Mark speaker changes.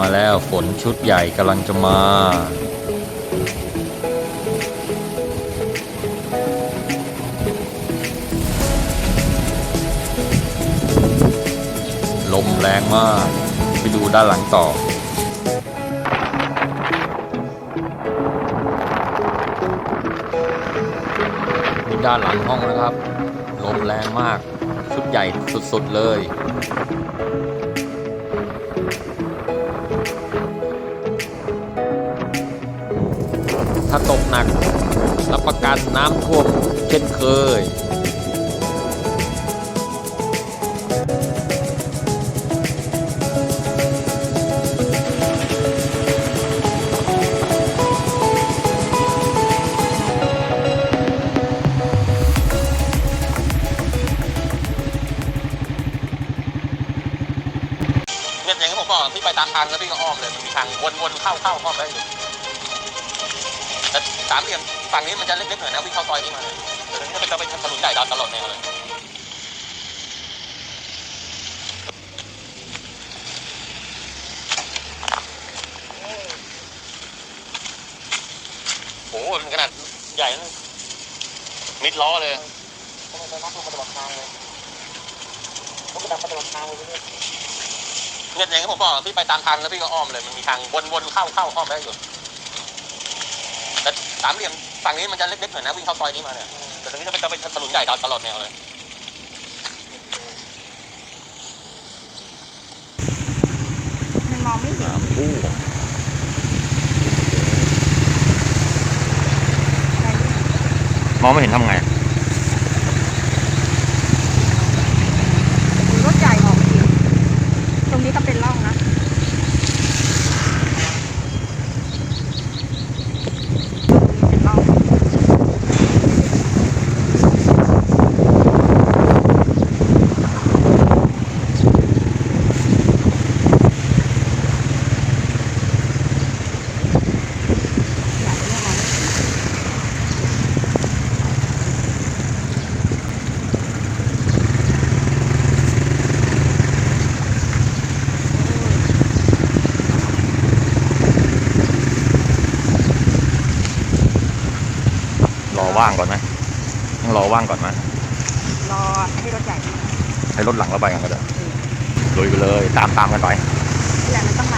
Speaker 1: มาแล้วฝนชุดใหญ่กำลังจะมาลมแรงมาก ไปดูด้านหลังต่อนี่ด้านหลังห้องนะครับ ลมแรงมาก ชุดใหญ่สุดๆเลย รับประกันน้ำท่วมเช่นเคย
Speaker 2: เนี่ยอย่างที่ผมบอกพี่ไปตามทางแล้วพี่ก็อ้อมเลยมันมีทางวนๆเข้าเข้าอ้อมได้อยู่ แต่สามเหลี่ยมฝั่งนี้มันจะเล็กๆหน่อยนะวิ่งเข้าซอยนี้มาเลยแต่ตรงนี้จะเป็นถนนใหญ่ตลอดแนวเลยโอ้โหมันขนาดใหญ่นะมิดล้อเลยทำไมไปนักลงมาตลอดทางเลยเขาไปดักมาตลอดทางเลยเนี่ยเนี่ยอย่างที่ผมบอกพี่ไปตามทางแล้วพี่ก็อ้อมเลยมันมีทางวนๆเข้าเข้าอ้อมได้อยู่แต่ สามเหลี่ยมฝั่งนี้มันจะเล็กๆหน่อยนะวิ่งเข้าซอยนี้มาเนี่ยแต่ตรงนี้จะเป็นจะเป็นถนนใหญ่ตลอดแนวเลย
Speaker 3: มันมองไม่เห็น
Speaker 1: น้ำผู้มองไม่เห็นทำไง
Speaker 3: รถใหญ่ออกเสียงตรงนี้ก็เป็นร่องนะตรงนี้เป็นร่องใหญ่เนี่ยมองไม่เห็น
Speaker 1: รอว่างก่อนไหมต้องรอว่างก่อนไหม
Speaker 3: รอให้รถใหญ่มา
Speaker 1: ให้รถหลังเราไปกันก็ได้ลุยไปเลยตามตามกันไป
Speaker 3: นี่แหละมันต้องมา